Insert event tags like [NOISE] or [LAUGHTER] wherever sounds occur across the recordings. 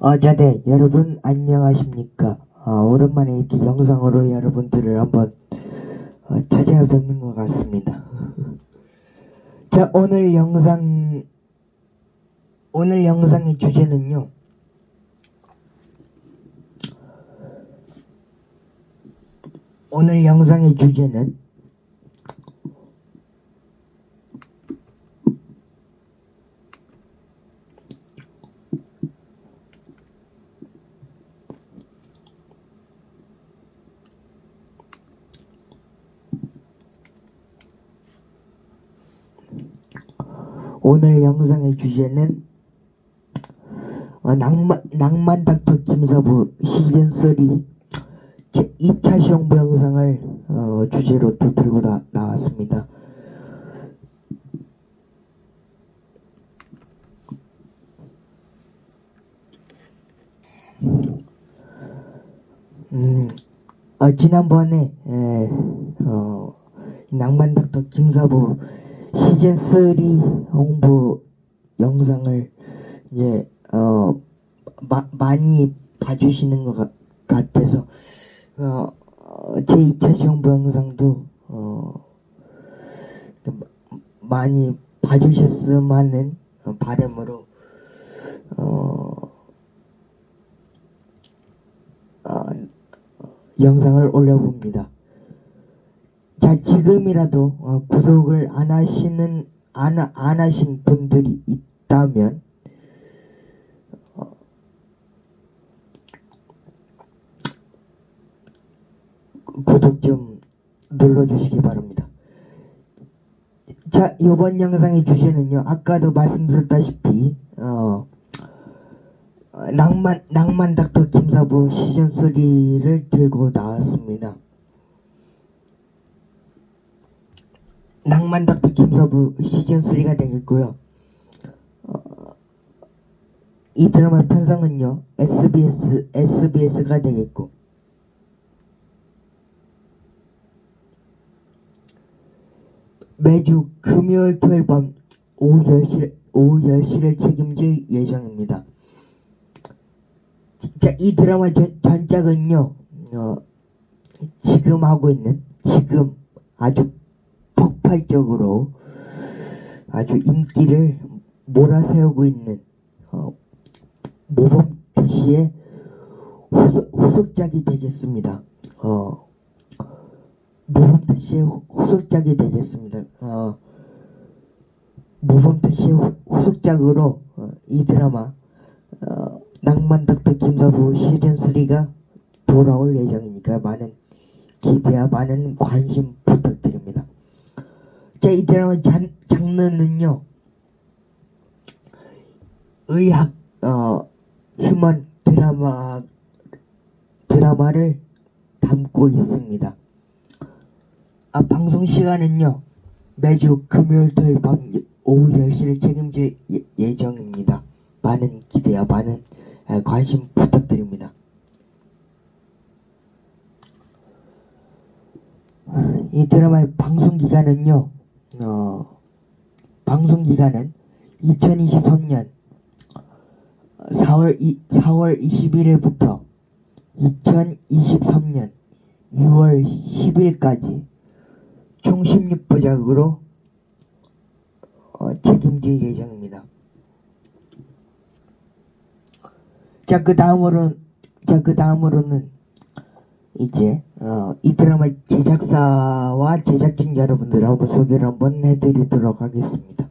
어, 자 네 여러분 안녕하십니까? 아, 오랜만에 이렇게 영상으로 여러분들을 한번 어, 찾아뵙는 것 같습니다. [LAUGHS] 자 오늘 영상 오늘 영상의 주제는요. 오늘 영상의 주제는 오늘 영상의 주제는 어, 낭만 낭만 닥터 김사부 시즌 3 제 2차 시험부 영상을 어, 주제로 또 들고 나, 나왔습니다. 음, 어, 지난번에 에, 어, 낭만 닥터 김사부 시즌 3 홍보 영상을 이제 어 마, 많이 봐주시는 것 같, 같아서 어, 어, 제 2차 시험부 영상도 어좀 많이 봐주셨으면 하는 어, 바람으로 어, 어, 영상을 올려봅니다. 자 지금이라도 어, 구독을 안 하시는 안, 안 하신 분들이 있다면 어, 구독 좀 눌러주시기 바랍니다. 자 이번 영상의 주제는요 아까도 말씀드렸다시피 어, 어, 낭만 낭만 닥터 김사부 시즌 3를 들고 나왔습니다. 낭만 닥터 김서부 시즌 3가 되겠고요. 어, 이 드라마 편성은요 SBS SBS가 되겠고 매주 금요일 토요일 밤 오후 10시 오후 10시를 책임질 예정입니다. 자, 이 드라마 전, 전작은요 어, 지금 하고 있는 지금 아주 폭발적으로 아주 인기를 몰아세우고 있는 어, 모범 대시의 후속, 후속 작이 되겠습니다. 어, 모범 대시의 후- 후속작이 되겠습니다. 어, 모범 대시의 후- 후속작으로 어, 이 드라마 어, 낭만 닥터 김사부 시즌 3가 돌아올 예정이니까 많은 기대와 많은 관심 부탁드립니다. 자, 이 드라마 장, 장르는요, 의학, 어, 휴먼 드라마, 드라마를 담고 있습니다. 아, 방송 시간은요, 매주 금요일, 토요일 밤 오후 10시를 책임질 예, 예정입니다. 많은 기대와 많은 아, 관심 부탁드립니다. 이 드라마의 방송 기간은요, 어, 방송 기간은 2023년 4월 이, 4월 21일부터 2023년 6월 10일까지 총 16부작으로 어, 책임질 예정입니다. 자, 그 다음으로, 자, 그 다음으로는 이제 어, 이 드라마 제작사와 제작진 여러분들 한번 소개를 한번 해드리도록 하겠습니다.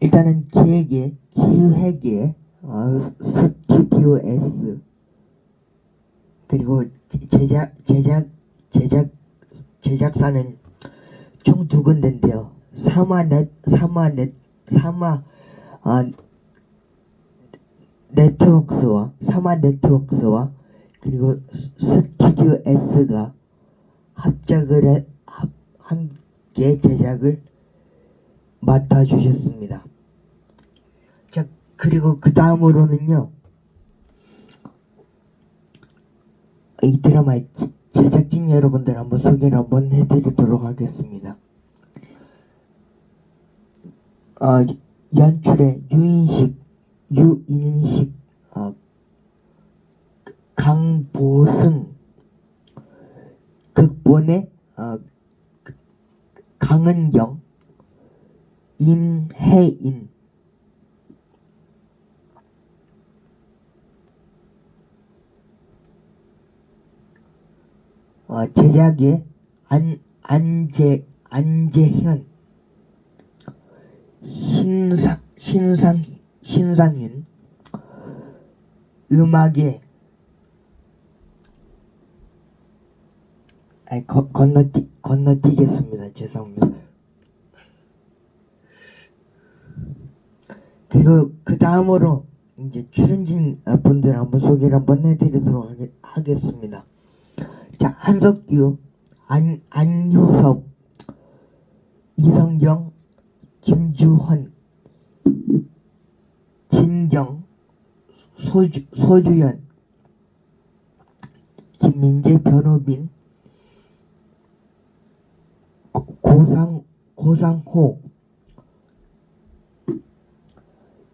일단은 기획의 기획의 어, 스튜디오 S 그리고 제- 제작 제작 제작 제작사는 총 두 군데인데요. 사마넷 사마넷 사마 아 네트워크스와 사마 네트워크스와 그리고 스- 스튜디오 S가 합작을 해 합- 함께 제작을 맡아주셨습니다. 자 그리고 그 다음으로는요 이 드라마의 제- 제작진 여러분들 한번 소개를 한번 해드리도록 하겠습니다. 어, 연출의 유인식, 유인식, 어, 강보승, 극본의 어, 강은경, 임혜인, 어, 제작의 안, 안재, 안재현, 신상, 신상, 신상윤, 음악의, 아니, 거, 건너뛰, 건너뛰겠습니다. 죄송합니다. 그리고 그 다음으로 이제 출연진 분들 한번 소개를 한번 해드리도록 하겠, 하겠 습니다. 자, 한석규, 안, 안효섭, 이성경, 김주헌, 진경, 소주, 소주연, 김민재, 변호빈, 고- 고상, 고상호,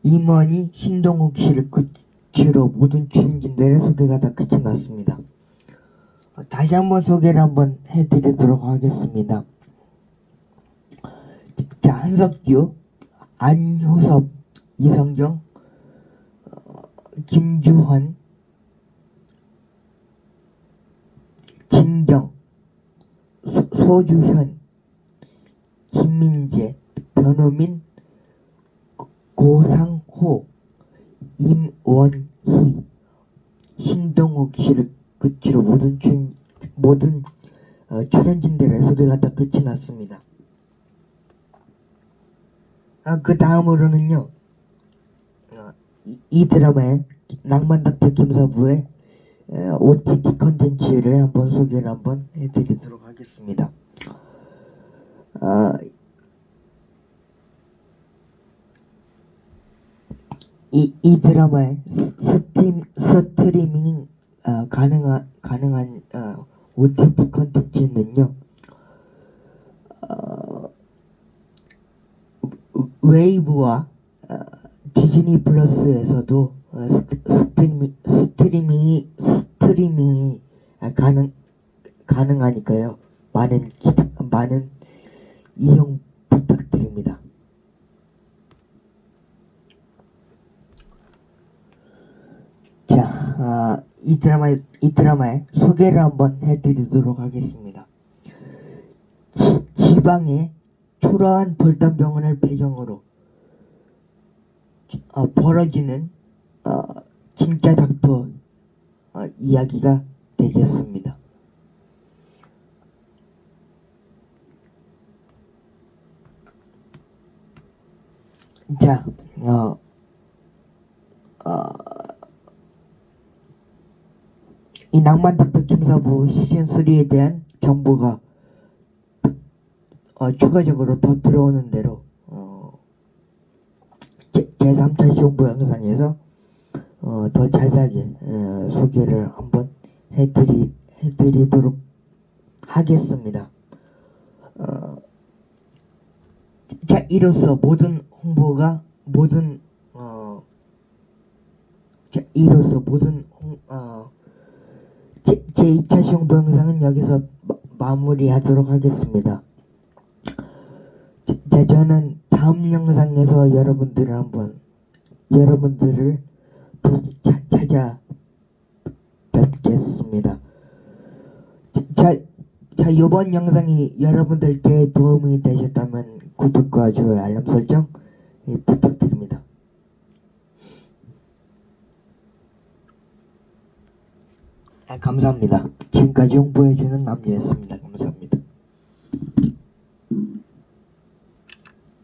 임원희, 신동욱 씨를 끝으로 모든 출연진들의 소개가 다 끝이 났습니다. 어, 다시 한번 소개를 한번 해드리도록 하겠습니다. 자, 한석규, 안효섭, 이성경, 어, 김주헌, 진경, 소, 소주현, 김민재, 변호민, 고상호, 임원희, 신동욱 씨를 끝으로 모든 출 모든 어, 출연진들의 소개가 다 끝이 났습니다. 아, 그 다음으로는요, 어, 이, 이 드라마의 낭만닥터 김사부의 에, OTT 컨텐츠를 한번 소개를 한번 해드리도록 하겠습니다. 아, 이, 이 드라마의 스- 스팀, 스트리밍 어, 가능한 가능한 어, OTT 컨텐츠는요. 어, 웨이브와 어, 디즈니 플러스에서도 어, 스- 스트리밍 스트리밍이 스트리밍이 아, 가능 가능하니까요. 많은 기, 많은 이용 부탁드립니다. 자, 아, 이 드라마 이 드라마의 소개를 한번 해드리도록 하겠습니다. 지, 지방의 초라한 돌담병원을 배경으로 어, 벌어지는 어, 진짜 닥터 어, 이야기가 되겠습니다. 자, 어, 어, 이 낭만 닥터 김사부 시즌 3에 대한 정보가 어, 추가적으로 더 들어오는 대로 어, 제, 제3차 정보 영상에서 어, 더 자세하게 어, 소개를 한번 해드리, 해드리도록 하겠습니다. 어, 자, 이로써 모든 홍보가 모든 어, 자, 이로써 모든 홍, 어, 제, 제 2차 정보 영상은 여기서 마, 마무리하도록 하겠습니다. 자, 저는 다음 영상에서 여러분들을 한번 여러분들을 또 차, 찾아 뵙겠습니다. 자, 자, 이번 영상이 여러분들께 도움이 되셨다면 구독과 좋아요, 알람 설정 예, 부탁드립니다. 네, 감사합니다. 지금까지 홍보해주는 남녀였습니다. 감사합니다.